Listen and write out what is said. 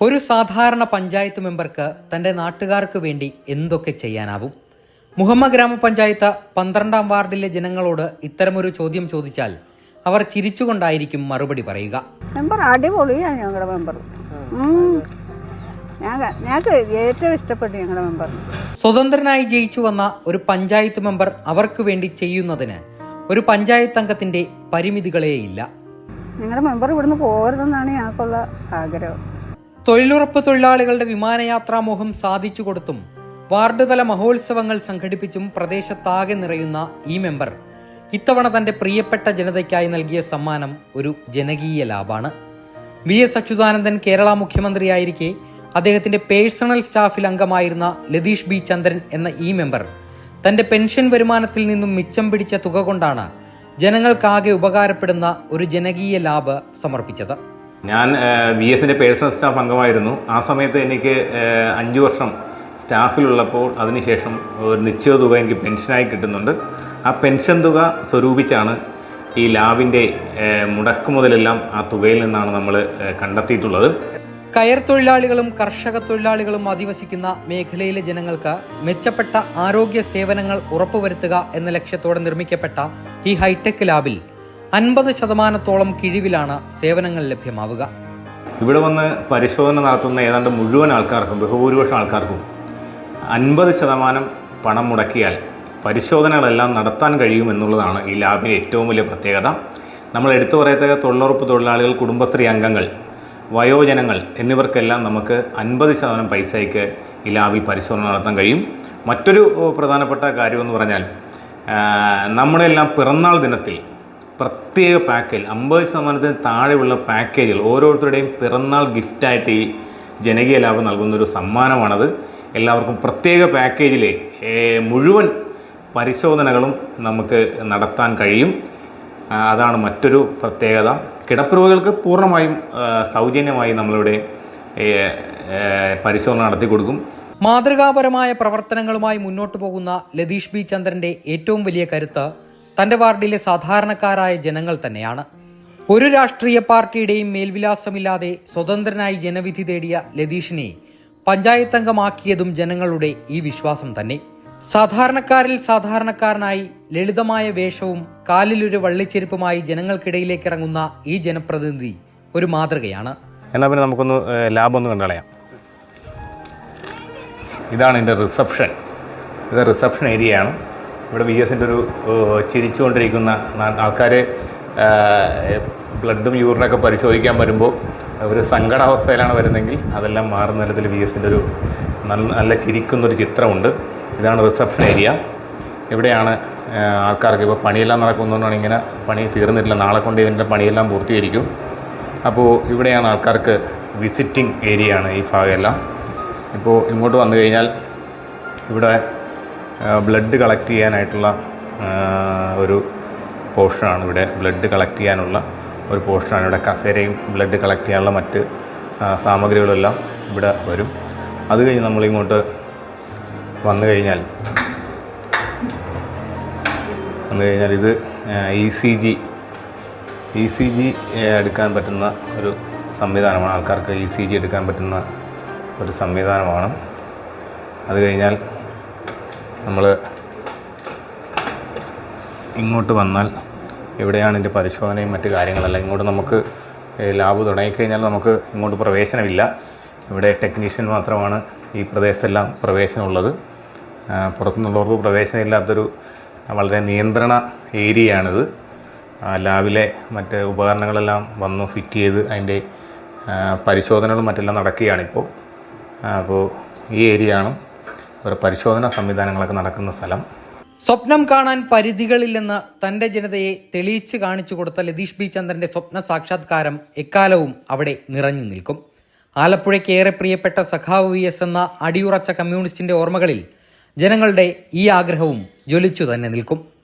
ഒരു സാധാരണ പഞ്ചായത്ത് മെമ്പർക്ക് തന്റെ നാട്ടുകാർക്ക് വേണ്ടി എന്തൊക്കെ ചെയ്യാനാവും? മുഹമ്മ ഗ്രാമപഞ്ചായത്ത് പന്ത്രണ്ടാം വാർഡിലെ ജനങ്ങളോട് ഇത്തരമൊരു ചോദ്യം ചോദിച്ചാൽ അവർ ചിരിച്ചുകൊണ്ടായിരിക്കും മറുപടി പറയുക. മെമ്പർ അടിപൊളിയാണ് ഞങ്ങളുടെ മെമ്പർ. ഞങ്ങൾക്ക് ഏറ്റവും ഇഷ്ടപ്പെട്ടു ഞങ്ങളുടെ മെമ്പർ. സ്വതന്ത്രനായി ജയിച്ചു വന്ന ഒരു പഞ്ചായത്ത് മെമ്പർ അവർക്ക് വേണ്ടി ചെയ്യുന്നതിന് ഒരു പഞ്ചായത്ത് അംഗത്തിന്റെ പരിമിതികളേ ഇല്ല ഞങ്ങളുടെ മെമ്പർ ഇവിടുന്ന് പോകരുതെന്നാണ് ഞങ്ങൾക്കുള്ള ആഗ്രഹം. തൊഴിലുറപ്പ് തൊഴിലാളികളുടെ വിമാനയാത്രാ മോഹം സാധിച്ചു കൊടുത്തും വാർഡ് തല മഹോത്സവങ്ങൾ സംഘടിപ്പിച്ചും പ്രദേശത്താകെ നിറയുന്ന ഈ മെമ്പർ ഇത്തവണ തന്റെ പ്രിയപ്പെട്ട ജനതയ്ക്കായി നൽകിയ സമ്മാനം ഒരു ജനകീയ ലാഭാണ്. വി എസ് അച്യുതാനന്ദൻ കേരള മുഖ്യമന്ത്രിയായിരിക്കെ അദ്ദേഹത്തിന്റെ പേഴ്സണൽ സ്റ്റാഫിൽ അംഗമായിരുന്ന ലതീഷ് ബി ചന്ദ്രൻ എന്ന ഈ മെമ്പർ തന്റെ പെൻഷൻ വരുമാനത്തിൽ നിന്നും മിച്ചം പിടിച്ച തുക കൊണ്ടാണ് ജനങ്ങൾക്കാകെ ഉപകാരപ്പെടുന്ന ഒരു ജനകീയ ലാബ് സമർപ്പിച്ചത്. ഞാൻ വി എസിന്റെ പേഴ്സണൽ സ്റ്റാഫ് അംഗമായിരുന്നു. ആ സമയത്ത് എനിക്ക് അഞ്ച് വർഷം സ്റ്റാഫിലുള്ളപ്പോൾ അതിനുശേഷം ഒരു നിശ്ചിത തുക എനിക്ക് പെൻഷനായി കിട്ടുന്നുണ്ട്. ആ പെൻഷൻ തുക സ്വരൂപിച്ചാണ് ഈ ലാബിന്റെ മുടക്കു മുതലെല്ലാം ആ തുകയിൽ നിന്നാണ് നമ്മൾ കണ്ടെത്തിയിട്ടുള്ളത്. കയർ തൊഴിലാളികളും കർഷക തൊഴിലാളികളും അധിവസിക്കുന്ന മേഖലയിലെ ജനങ്ങൾക്ക് മെച്ചപ്പെട്ട ആരോഗ്യ സേവനങ്ങൾ ഉറപ്പുവരുത്തുക എന്ന ലക്ഷ്യത്തോടെ നിർമ്മിക്കപ്പെട്ട ഈ ഹൈടെക് ലാബിൽ അൻപത് ശതമാനത്തോളം കിഴിവിലാണ് സേവനങ്ങൾ ലഭ്യമാവുക. ഇവിടെ വന്ന് പരിശോധന നടത്തുന്ന ഏതാണ്ട് മുഴുവൻ ആൾക്കാർക്കും ബഹുഭൂരിപക്ഷം ആൾക്കാർക്കും അൻപത് ശതമാനം പണം മുടക്കിയാൽ പരിശോധനകളെല്ലാം നടത്താൻ കഴിയും എന്നുള്ളതാണ് ഈ ലാബിന്റെ ഏറ്റവും വലിയ പ്രത്യേകത. നമ്മൾ എടുത്തു പറയത്തക്ക തൊഴിലുറപ്പ് തൊഴിലാളികൾ കുടുംബശ്രീ അംഗങ്ങൾ വയോജനങ്ങൾ എന്നിവർക്കെല്ലാം നമുക്ക് അൻപത് ശതമാനം പൈസയ്ക്ക് ഈ ലാബിൽ പരിശോധന നടത്താൻ കഴിയും. മറ്റൊരു പ്രധാനപ്പെട്ട കാര്യമെന്ന് പറഞ്ഞാൽ നമ്മളെല്ലാം പിറന്നാൾ ദിനത്തിൽ പ്രത്യേക പാക്കേജ്. അമ്പത് ശതമാനത്തിന് താഴെയുള്ള പാക്കേജുകൾ ഓരോരുത്തരുടെയും പിറന്നാൾ ഗിഫ്റ്റായിട്ട് ഈ ജനകീയ ലാഭം നൽകുന്നൊരു സമ്മാനമാണത്. എല്ലാവർക്കും പ്രത്യേക പാക്കേജിൽ മുഴുവൻ പരിശോധനകളും നമുക്ക് നടത്താൻ കഴിയും. അതാണ് മറ്റൊരു പ്രത്യേകത. കിടപ്പുരോഗികൾക്ക് പൂർണമായും സൗജന്യമായി നമ്മളിവിടെ പരിശോധന നടത്തി കൊടുക്കും. മാതൃകാപരമായ പ്രവർത്തനങ്ങളുമായി മുന്നോട്ടു പോകുന്ന ലതീഷ് ബി ചന്ദ്രന്റെ ഏറ്റവും വലിയ കരുത്ത് തന്റെ വാർഡിലെ സാധാരണക്കാരായ ജനങ്ങൾ തന്നെയാണ്. ഒരു രാഷ്ട്രീയ പാർട്ടിയുടെയും മേൽവിലാസമില്ലാതെ സ്വതന്ത്രനായി ജനവിധി തേടിയ ലതീഷിനെ പഞ്ചായത്ത് അംഗമാക്കിയതും ജനങ്ങളുടെ ഈ വിശ്വാസം തന്നെ. സാധാരണക്കാരിൽ സാധാരണക്കാരനായി ലളിതമായ വേഷവും കാലിലൊരു വള്ളിച്ചെരുപ്പുമായി ജനങ്ങൾക്കിടയിലേക്ക് ഇറങ്ങുന്ന ഈ ജനപ്രതിനിധി ഒരു മാതൃകയാണ്. എന്നാൽ പിന്നെ നമുക്കൊന്ന് ലാബ് ഒന്ന് കണ്ടളയാം. ഇതാണ് എന്റെ റിസപ്ഷൻ. ഇത് റിസപ്ഷൻ ഏരിയയാണ്. ഇവിടെ വി എസിന്റെ ഒരു ചിരിച്ചുകൊണ്ടിരിക്കുന്ന ആൾക്കാർ ബ്ലഡും യൂറിനൊക്കെ പരിശോധിക്കാൻ വരുമ്പോൾ ഒരു സങ്കടാവസ്ഥയിലാണ് വരുന്നതെങ്കിൽ അതെല്ലാം മാറുന്ന തരത്തിൽ വി എസിന്റെ ഒരു നല്ല നല്ല ചിരിക്കുന്നൊരു ചിത്രമുണ്ട്. ഇതാണ് റിസപ്ഷൻ ഏരിയ. ഇവിടെയാണ് ആൾക്കാർക്ക് ഇപ്പോൾ പണിയെല്ലാം നടക്കുന്നതുകൊണ്ടാണ് ഇങ്ങനെ പണി തീർന്നിട്ടില്ല. നാളെ കൊണ്ട് ഇതിന്റെ പണിയെല്ലാം പൂർത്തീകരിക്കും. അപ്പോൾ ഇവിടെയാണ് ആൾക്കാർക്ക് വിസിറ്റിംഗ് ഏരിയ ആണ് ഈ ഭാഗമെല്ലാം. ഇപ്പോൾ ഇങ്ങോട്ട് വന്നു കഴിഞ്ഞാൽ ഇവിടെ ബ്ലഡ് കളക്ട് ചെയ്യാനായിട്ടുള്ള ഒരു പോർഷനാണ് ഇവിടെ. ബ്ലഡ് കളക്ട് ചെയ്യാനുള്ള ഒരു പോർഷനാണ് ഇവിടെ. കസേരയും ബ്ലഡ് കളക്ട് ചെയ്യാനുള്ള മറ്റ് സാമഗ്രികളെല്ലാം ഇവിടെ വരും. അത് കഴിഞ്ഞ് നമ്മളിങ്ങോട്ട് വന്നു കഴിഞ്ഞാൽ വന്നു കഴിഞ്ഞാൽ ഇത് E C G E C G എടുക്കാൻ പറ്റുന്ന ഒരു സംവിധാനമാണ്. ആൾക്കാർക്ക് ഇ സി ജി എടുക്കാൻ പറ്റുന്ന ഒരു സംവിധാനമാണ്. അത് കഴിഞ്ഞാൽ നമ്മൾ ഇങ്ങോട്ട് വന്നാൽ എവിടെയാണ് ഇതിന്റെ പരിശോധനയും മറ്റു കാര്യങ്ങളെല്ലാം? ഇങ്ങോട്ട് നമുക്ക് ലാബ് തുടങ്ങിക്കഴിഞ്ഞാൽ നമുക്ക് ഇങ്ങോട്ട് പ്രവേശനമില്ല. ഇവിടെ ടെക്നീഷ്യൻ മാത്രമാണ് ഈ പ്രദേശത്തെല്ലാം പ്രവേശനമുള്ളത്. പുറത്തുനിന്നുള്ളവർക്ക് പ്രവേശനമില്ലാത്തൊരു വളരെ നിയന്ത്രണ ഏരിയയാണിത്. ലാബിലെ മറ്റ് ഉപകരണങ്ങളെല്ലാം വന്നു ഫിറ്റ് ചെയ്ത് അതിന്റെ പരിശോധനകളും മറ്റെല്ലാം നടക്കുകയാണിപ്പോൾ. അപ്പോൾ ഈ ഏരിയയാണ് ഒരു പരിശോധന സംവിധാനങ്ങളൊക്കെ നടക്കുന്ന സ്ഥലം. സ്വപ്നം കാണാൻ പരിധികളില്ലെന്ന് തന്റെ ജനതയെ തെളിയിച്ച് കാണിച്ചു കൊടുത്ത ലതീഷ് ബി ചന്ദ്രന്റെ സ്വപ്ന സാക്ഷാത്കാരം എക്കാലവും അവിടെ നിറഞ്ഞു നിൽക്കും. ആലപ്പുഴയ്ക്ക് ഏറെ പ്രിയപ്പെട്ട സഖാവ് വി എസ് എന്ന അടിയുറച്ച കമ്മ്യൂണിസ്റ്റിന്റെ ഓർമ്മകളിൽ ജനങ്ങളുടെ ഈ ആഗ്രഹവും ജ്വലിച്ചു തന്നെ നിൽക്കും.